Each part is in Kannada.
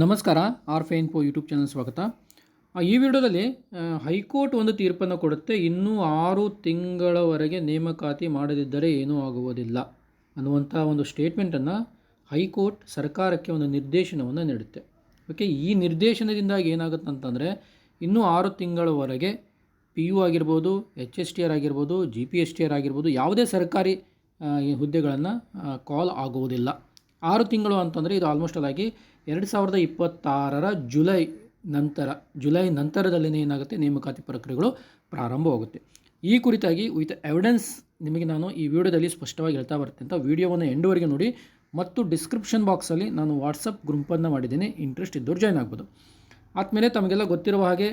ನಮಸ್ಕಾರ, ಆರ್ ಫೆ ಇನ್ಫೋ ಯೂಟ್ಯೂಬ್ ಚಾನಲ್ ಸ್ವಾಗತ. ಈ ವಿಡಿಯೋದಲ್ಲಿ ಹೈಕೋರ್ಟ್ ಒಂದು ತೀರ್ಪನ್ನು ಕೊಡುತ್ತೆ. ಇನ್ನೂ ಆರು ತಿಂಗಳವರೆಗೆ ನೇಮಕಾತಿ ಮಾಡದಿದ್ದರೆ ಏನೂ ಆಗುವುದಿಲ್ಲ ಅನ್ನುವಂಥ ಒಂದು ಸ್ಟೇಟ್ಮೆಂಟನ್ನು ಹೈಕೋರ್ಟ್ ಸರ್ಕಾರಕ್ಕೆ ಒಂದು ನಿರ್ದೇಶನವನ್ನು ನೀಡುತ್ತೆ. ಓಕೆ, ಈ ನಿರ್ದೇಶನದಿಂದಾಗಿ ಏನಾಗುತ್ತೆ ಅಂತಂದರೆ, ಇನ್ನೂ ಆರು ತಿಂಗಳವರೆಗೆ ಪಿ ಯು ಆಗಿರ್ಬೋದು, ಎಚ್ ಎಸ್ ಟಿ ಆರ್ ಆಗಿರ್ಬೋದು, G P S T R ಆಗಿರ್ಬೋದು, ಯಾವುದೇ ಸರ್ಕಾರಿ ಹುದ್ದೆಗಳನ್ನು ಕಾಲ್ ಆಗುವುದಿಲ್ಲ. ಆರು ತಿಂಗಳು ಅಂತಂದರೆ ಇದು ಆಲ್ಮೋಸ್ಟ್ ಆಗಿ ಎರಡು ಸಾವಿರದ ಇಪ್ಪತ್ತಾರರ ಜುಲೈ ನಂತರ, ಜುಲೈ ನಂತರದಲ್ಲಿನೇ ಏನಾಗುತ್ತೆ? ನೇಮಕಾತಿ ಪ್ರಕ್ರಿಯೆಗಳು ಪ್ರಾರಂಭವಾಗುತ್ತೆ. ಈ ಕುರಿತಾಗಿ ವಿತ್ ಎವಿಡೆನ್ಸ್ ನಿಮಗೆ ನಾನು ಈ ವಿಡಿಯೋದಲ್ಲಿ ಸ್ಪಷ್ಟವಾಗಿ ಹೇಳ್ತಾ ಬರ್ತೇನೆ. ಅಂತ ವಿಡಿಯೋವನ್ನು ಎಂಡುವರೆಗೆ ನೋಡಿ ಮತ್ತು ಡಿಸ್ಕ್ರಿಪ್ಷನ್ ಬಾಕ್ಸಲ್ಲಿ ನಾನು ವಾಟ್ಸಪ್ ಗ್ರೂಪನ್ನು ಮಾಡಿದ್ದೀನಿ. ಇಂಟ್ರೆಸ್ಟ್ ಇದ್ದವ್ರು ಜಾಯ್ನ್ ಆಗ್ಬೋದು. ಆದಮೇಲೆ ತಮಗೆಲ್ಲ ಗೊತ್ತಿರುವ ಹಾಗೆ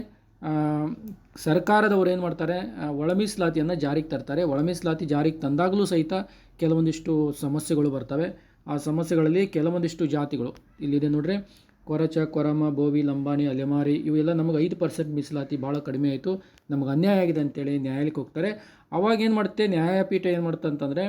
ಸರ್ಕಾರದವರು ಏನು ಮಾಡ್ತಾರೆ? ಒಳ ಮೀಸಲಾತಿಯನ್ನು ಜಾರಿಗೆ ತರ್ತಾರೆ. ಒಳ ಮೀಸಲಾತಿ ಜಾರಿಗೆ ತಂದಾಗಲೂ ಸಹಿತ ಕೆಲವೊಂದಿಷ್ಟು ಸಮಸ್ಯೆಗಳು ಬರ್ತವೆ. ಆ ಸಮಸ್ಯೆಗಳಲ್ಲಿ ಕೆಲವೊಂದಿಷ್ಟು ಜಾತಿಗಳು. ಇಲ್ಲಿದೆ ನೋಡ್ರಿ. ಕೊರಚ, ಕೊರಮ, ಬೋವಿ, ಲಂಬಾಣಿ, ಅಲೆಮಾರಿ ಇವೆಲ್ಲ ನಮಗೆ ಐದು ಪರ್ಸೆಂಟ್ ಮೀಸಲಾತಿ ಭಾಳ ಕಡಿಮೆ ಆಯಿತು. ನಮಗೆ ಅನ್ಯಾಯ ಆಗಿದೆ ಅಂತೇಳಿ ನ್ಯಾಯಾಲಯಕ್ಕೆ ಹೋಗ್ತಾರೆ. ಅವಾಗ ಏನು ಮಾಡುತ್ತೆ? ನ್ಯಾಯಪೀಠ ಏನು ಮಾಡುತ್ತೆ ಅಂತಂದರೆ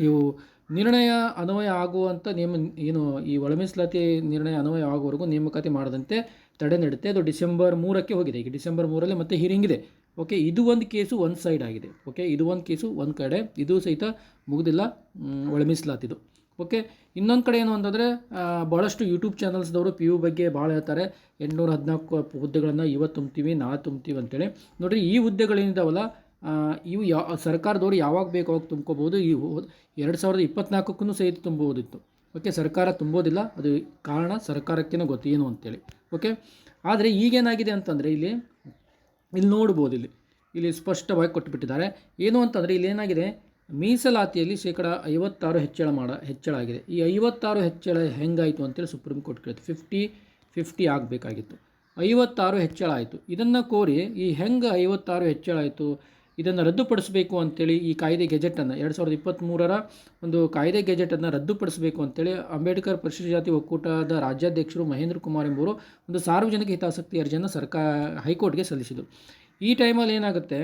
ಇವು ನಿರ್ಣಯ ಅನ್ವಯ ಆಗುವಂಥ ನೇಮ ಏನು ಈ ಒಳ ಮೀಸಲಾತಿ ನಿರ್ಣಯ ಅನ್ವಯ ಆಗುವವರೆಗೂ ನೇಮಕಾತಿ ಮಾಡದಂತೆ ತಡೆ ನೀಡುತ್ತೆ ಅದು ಡಿಸೆಂಬರ್ ಮೂರಕ್ಕೆ ಹೋಗಿದೆ. ಈಗ ಡಿಸೆಂಬರ್ ಮೂರಲ್ಲಿ ಮತ್ತೆ ಹಿರಿಂಗ್ ಇದೆ. ಓಕೆ, ಇದು ಒಂದು ಕೇಸು, ಒಂದು ಸೈಡ್ ಆಗಿದೆ. ಓಕೆ, ಇದು ಒಂದು ಕೇಸು, ಒಂದು ಕಡೆ. ಇದು ಸಹಿತ ಮುಗಿದಿಲ್ಲ ಒಳಮೀಸಲಾತಿದು ಒಳ ಮೀಸಲಾತಿದು. ಓಕೆ? ಇನ್ನೊಂದು ಕಡೆ ಏನು ಅಂತಂದರೆ ಭಾಳಷ್ಟು ಯೂಟ್ಯೂಬ್ ಚಾನಲ್ಸ್ದವರು ಪಿ ಯು ಬಗ್ಗೆ ಭಾಳ ಹೇಳ್ತಾರೆ. ಎಂಟುನೂರ ಹದಿನಾಲ್ಕು ಹುದ್ದೆಗಳನ್ನು ಇವತ್ತು ತುಂಬ್ತೀವಿ ನಾ ತುಂಬ್ತೀವಿ ಅಂತೇಳಿ. ನೋಡಿರಿ, ಈ ಹುದ್ದೆಗಳೇನಿದಾವಲ್ಲ ಇವು ಯಾ, ಸರ್ಕಾರದವರು ಯಾವಾಗ ಬೇಕು ಅವಾಗ ತುಂಬ್ಕೋಬೋದು ಈ ಎರಡು ಸಾವಿರದ ಇಪ್ಪತ್ನಾಲ್ಕಕ್ಕೂ ಸಹಿತ ತುಂಬಬಹುದಿತ್ತು ಓಕೆ, ಸರ್ಕಾರ ತುಂಬೋದಿಲ್ಲ. ಅದು ಕಾರಣ ಸರ್ಕಾರಕ್ಕೇನೋ ಗೊತ್ತು ಏನು ಅಂತೇಳಿ. ಓಕೆ? ಆದರೆ ಈಗೇನಾಗಿದೆ ಅಂತಂದರೆ ಇಲ್ಲಿ ಇಲ್ಲಿ ನೋಡ್ಬೋದು ಇಲ್ಲಿ. ಇಲ್ಲಿ ಸ್ಪಷ್ಟವಾಗಿ ಕೊಟ್ಟುಬಿಟ್ಟಿದ್ದಾರೆ ಏನು ಅಂತಂದರೆ, ಇಲ್ಲಿ ಏನಾಗಿದೆ? ಮೀಸಲಾತಿಯಲ್ಲಿ ಶೇಕಡ ಐವತ್ತಾರು ಹೆಚ್ಚಳ ಮಾಡ, ಹೆಚ್ಚಳ ಆಗಿದೆ. ಈ ಐವತ್ತಾರು ಹೆಚ್ಚಳ ಹೆಂಗಾಯಿತು ಅಂತೇಳಿ ಸುಪ್ರೀಂ ಕೋರ್ಟ್ ಕೇಳಿತು. ಫಿಫ್ಟಿ ಫಿಫ್ಟಿ ಆಗಬೇಕಾಗಿತ್ತು. ಐವತ್ತಾರು ಹೆಚ್ಚಳ ಆಯಿತು. ಇದನ್ನು ಕೋರಿ ಈ ಹೆಂಗೆ ಐವತ್ತಾರು ಹೆಚ್ಚಳ ಆಯಿತು, ಇದನ್ನು ರದ್ದುಪಡಿಸಬೇಕು ಅಂತೇಳಿ ಈ ಕಾಯ್ದೆ ಗೆಜೆಟನ್ನು, ಎರಡು ಸಾವಿರದ ಇಪ್ಪತ್ತ್ಮೂರರ ಒಂದು ಕಾಯ್ದೆ ಗೆಜೆಟನ್ನು ರದ್ದುಪಡಿಸಬೇಕು ಅಂತೇಳಿ ಅಂಬೇಡ್ಕರ್ ಪರಿಶಿಷ್ಟ ಜಾತಿ ಒಕ್ಕೂಟದ ರಾಜ್ಯಾಧ್ಯಕ್ಷರು ಮಹೇಂದ್ರ ಕುಮಾರ್ ಎಂಬುವರು ಒಂದು ಸಾರ್ವಜನಿಕ ಹಿತಾಸಕ್ತಿ ಅರ್ಜಿಯನ್ನು ಸರ್ಕಾರ ಹೈಕೋರ್ಟ್ಗೆ ಸಲ್ಲಿಸಿದರು. ಈ ಟೈಮಲ್ಲಿ ಏನಾಗುತ್ತೆ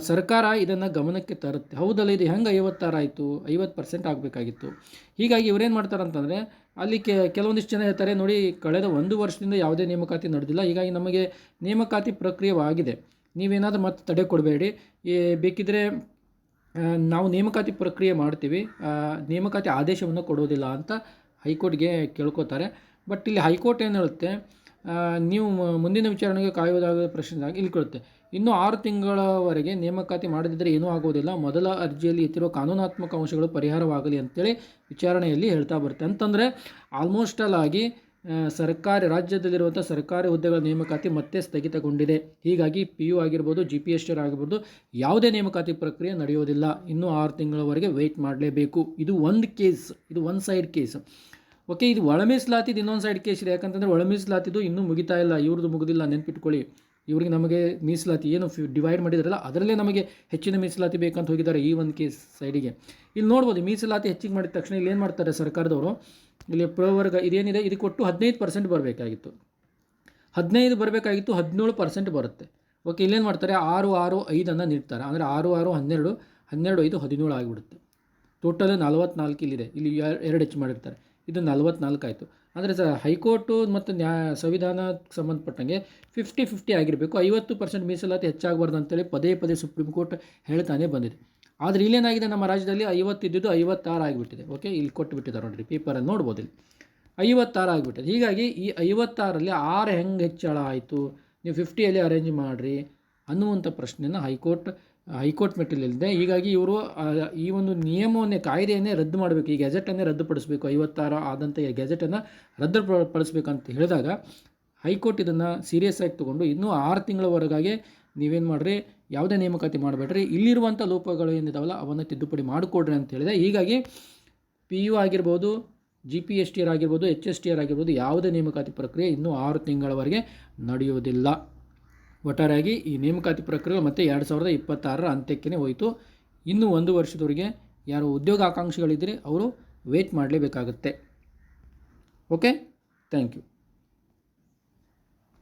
ಸರ್ಕಾರ ಇದನ್ನು ಗಮನಕ್ಕೆ ತರುತ್ತೆ. ಹೌದಲ್ಲ, ಇದು ಹೆಂಗೆ ಐವತ್ತಾರು ಆಯಿತು? ಐವತ್ತು ಪರ್ಸೆಂಟ್ ಆಗಬೇಕಾಗಿತ್ತು. ಹೀಗಾಗಿ ಇವರೇನು ಮಾಡ್ತಾರೆ ಅಂತಂದರೆ, ಅಲ್ಲಿ ಕೆ, ಕೆಲವೊಂದಿಷ್ಟು ಜನ ಹೇಳ್ತಾರೆ, ನೋಡಿ, ಕಳೆದ ಒಂದು ವರ್ಷದಿಂದ ಯಾವುದೇ ನೇಮಕಾತಿ ನಡೆದಿಲ್ಲ. ಹೀಗಾಗಿ ನಮಗೆ ನೇಮಕಾತಿ ಪ್ರಕ್ರಿಯೆವಾಗಿದೆ. ನೀವೇನಾದರೂ ಮತ್ತೆ ತಡೆ ಕೊಡಬೇಡಿ. ಈ, ಬೇಕಿದ್ರೆ ನಾವು ನೇಮಕಾತಿ ಪ್ರಕ್ರಿಯೆ ಮಾಡ್ತೀವಿ. ನೇಮಕಾತಿ ಆದೇಶವನ್ನು ಕೊಡೋದಿಲ್ಲ ಅಂತ ಹೈಕೋರ್ಟ್ಗೆ ಕೇಳ್ಕೊತಾರೆ. ಬಟ್ ಇಲ್ಲಿ ಹೈಕೋರ್ಟ್ ಏನು ಹೇಳುತ್ತೆ ನೀವು ಮುಂದಿನ ವಿಚಾರಣೆಗೆ ಕಾಯುವುದಾದ ಪ್ರಶ್ನೆ ಇಲ್ಲಿ ಕೊಡುತ್ತೆ ಇನ್ನು ಆರು ತಿಂಗಳವರೆಗೆ ನೇಮಕಾತಿ ಮಾಡದಿದ್ದರೆ ಏನೂ ಆಗುವುದಿಲ್ಲ. ಮೊದಲ ಅರ್ಜಿಯಲ್ಲಿ ಎತ್ತಿರುವ ಕಾನೂನಾತ್ಮಕ ಅಂಶಗಳು ಪರಿಹಾರವಾಗಲಿ ಅಂತೇಳಿ ವಿಚಾರಣೆಯಲ್ಲಿ ಹೇಳ್ತಾ ಬರುತ್ತೆ. ಅಂತಂದರೆ ಆಲ್ಮೋಸ್ಟ್ ಆಲ್ ಆಗಿ ಸರ್ಕಾರಿ, ರಾಜ್ಯದಲ್ಲಿರುವಂಥ ಸರ್ಕಾರಿ ಹುದ್ದೆಗಳ ನೇಮಕಾತಿ ಮತ್ತೆ ಸ್ಥಗಿತಗೊಂಡಿದೆ. ಹೀಗಾಗಿ ಪಿ ಯು ಆಗಿರ್ಬೋದು ಜಿ ಪಿ ಎಸ್ ಟಿ ಆಗಿರ್ಬೋದು, ಯಾವುದೇ ನೇಮಕಾತಿ ಪ್ರಕ್ರಿಯೆ ನಡೆಯೋದಿಲ್ಲ. ಇನ್ನೂ ಆರು ತಿಂಗಳವರೆಗೆ ವೆಯ್ಟ್ ಮಾಡಲೇಬೇಕು. ಇದು ಒಂದು ಕೇಸ್ ಇದು ಒನ್ ಸೈಡ್ ಕೇಸ್ ಓಕೆ ಇದು ಒಳ ಮೀಸಲಾತಿದ್ದು ಇನ್ನೊಂದು ಸೈಡ್ ಕೇಸ್ ಇದೆ. ಯಾಕಂತಂದರೆ, ಒಳ ಮೀಸಲಾತಿದ್ದು ಇನ್ನೂ ಮುಗಿತಾ ಇಲ್ಲ. ಇವ್ರದ್ದು ಮುಗಿದಿಲ್ಲ. ನೆನ್ಪಿಟ್ಕೊಳ್ಳಿ. ಇವ್ರಿಗೆ ನಮಗೆ ಮೀಸಲಾತಿ ಏನು ಫ್ಯೂ ಡಿವೈಡ್ ಮಾಡಿದಾರಲ್ಲ, ಅದರಲ್ಲೇ ನಮಗೆ ಹೆಚ್ಚಿನ ಮೀಸಲಾತಿ ಬೇಕಂತ ಹೋಗಿದ್ದಾರೆ ಈ ಒಂದು ಕೇಸ್ ಸೈಡಿಗೆ ಇಲ್ಲಿ ನೋಡ್ಬೋದು, ಮೀಸಲಾತಿ ಹೆಚ್ಚಿಗೆ ಮಾಡಿದ ತಕ್ಷಣ ಇಲ್ಲಿ ಏನು ಮಾಡ್ತಾರೆ ಸರ್ಕಾರದವರು? ಇಲ್ಲಿ ಪ್ರವರ್ಗ ಇದೇನಿದೆ, ಇದು ಕೊಟ್ಟು ಹದಿನೈದು ಪರ್ಸೆಂಟ್ ಬರಬೇಕಾಗಿತ್ತು. ಹದಿನೈದು ಬರಬೇಕಾಗಿತ್ತು, ಹದಿನೇಳು ಪರ್ಸೆಂಟ್ ಬರುತ್ತೆ. ಓಕೆ ಇಲ್ಲೇನು ಮಾಡ್ತಾರೆ? ಆರು ಆರು ಐದನ್ನು ನೀಡ್ತಾರೆ. ಅಂದರೆ ಆರು ಆರು, ಹನ್ನೆರಡು ಹನ್ನೆರಡು, ಐದು, ಹದಿನೇಳು ಆಗಿಬಿಡುತ್ತೆ. ಟೋಟಲ್ ನಲ್ವತ್ನಾಲ್ಕು ಇಲ್ಲಿದೆ. ಇಲ್ಲಿ ಎರಡು ಹೆಚ್ಚು ಮಾಡಿರ್ತಾರೆ. ಇದು ನಲ್ವತ್ನಾಲ್ಕು ಆಯಿತು. ಅಂದರೆ ಸ ಹೈಕೋರ್ಟು ಮತ್ತು ನ್ಯಾಯ ಸಂವಿಧಾನಕ್ಕೆ ಸಂಬಂಧಪಟ್ಟಂಗೆ ಫಿಫ್ಟಿ ಫಿಫ್ಟಿ ಆಗಿರಬೇಕು. ಐವತ್ತು ಪರ್ಸೆಂಟ್ ಮೀಸಲಾತಿ ಹೆಚ್ಚಾಗಬಾರ್ದು ಅಂತೇಳಿ ಪದೇ ಪದೇ ಸುಪ್ರೀಂ ಕೋರ್ಟ್ ಹೇಳ್ತಾನೆ ಬಂದಿದೆ. ಆದರೆ ಇಲ್ಲೇನಾಗಿದೆ? ನಮ್ಮ ರಾಜ್ಯದಲ್ಲಿ ಐವತ್ತು ಇದ್ದಿದ್ದು ಐವತ್ತಾರು ಆಗಿಬಿಟ್ಟಿದೆ. ಓಕೆ ಇಲ್ಲಿ ಕೊಟ್ಟು ಬಿಟ್ಟಿದ್ದಾರೆ ನೋಡಿರಿ ಪೇಪರಲ್ಲಿ ನೋಡ್ಬೋದು ಇಲ್ಲಿ. ಐವತ್ತಾರು ಆಗಿಬಿಟ್ಟಿದೆ. ಹೀಗಾಗಿ ಈ ಐವತ್ತಾರಲ್ಲಿ ಆರು ಹೆಂಗೆ ಹೆಚ್ಚಳ ಆಯಿತು? ನೀವು ಫಿಫ್ಟಿಯಲ್ಲಿ ಅರೇಂಜ್ ಮಾಡಿರಿ ಅನ್ನುವಂಥ ಪ್ರಶ್ನೆಯನ್ನು ಹೈಕೋರ್ಟ್ ಹೈಕೋರ್ಟ್ ಮೆಟ್ಟಿಲಿಲ್ಲದೆ ಹೀಗಾಗಿ ಇವರು ಈ ಒಂದು ನಿಯಮವನ್ನೇ, ಕಾಯ್ದೆಯನ್ನೇ ರದ್ದು ಮಾಡಬೇಕು. ಈ ಗೆಜೆಟನ್ನೇ ರದ್ದುಪಡಿಸಬೇಕು. ಐವತ್ತಾರು ಆದಂಥ ಈ ಗೆಜೆಟನ್ನು ರದ್ದು ಪಡಿಸ್ಬೇಕಂತ ಹೇಳಿದಾಗ, ಹೈಕೋರ್ಟ್ ಇದನ್ನು ಸೀರಿಯಸ್ ಆಗಿ ತೊಗೊಂಡು ಇನ್ನೂ ಆರು ತಿಂಗಳವರೆಗಾಗಿ ನೀವೇನು ಮಾಡಿರಿ, ಯಾವುದೇ ನೇಮಕಾತಿ ಮಾಡಬೇಡ್ರಿ. ಇಲ್ಲಿರುವಂಥ ಲೋಪಗಳು ಏನಿದಾವಲ್ಲ, ಅವನ್ನು ತಿದ್ದುಪಡಿ ಮಾಡಿಕೊಡ್ರಿ ಅಂತ ಹೇಳಿದೆ. ಹೀಗಾಗಿ ಪಿ ಯು ಆಗಿರ್ಬೋದು, G P S T R ಆಗಿರ್ಬೋದು, ಎಚ್ ಎಸ್ ಟಿ ಆರ್ ಆಗಿರ್ಬೋದು, ಯಾವುದೇ ನೇಮಕಾತಿ ಪ್ರಕ್ರಿಯೆ ಇನ್ನೂ ಆರು ತಿಂಗಳವರೆಗೆ ನಡೆಯುವುದಿಲ್ಲ. ಒಟ್ಟಾರೆಯಾಗಿ ಈ ನೇಮಕಾತಿ ಪ್ರಕ್ರಿಯೆ ಮತ್ತೆ ಎರಡು ಸಾವಿರದ ಇಪ್ಪತ್ತಾರರ ಅಂತ್ಯಕ್ಕೇ ಹೋಯಿತು. ಇನ್ನೂ ಒಂದು ವರ್ಷದವರೆಗೆ ಯಾರು ಉದ್ಯೋಗ ಆಕಾಂಕ್ಷಿಗಳಿದ್ದರೆ ಅವರು ವೇಟ್ ಮಾಡಲೇಬೇಕಾಗುತ್ತೆ. Okay thank you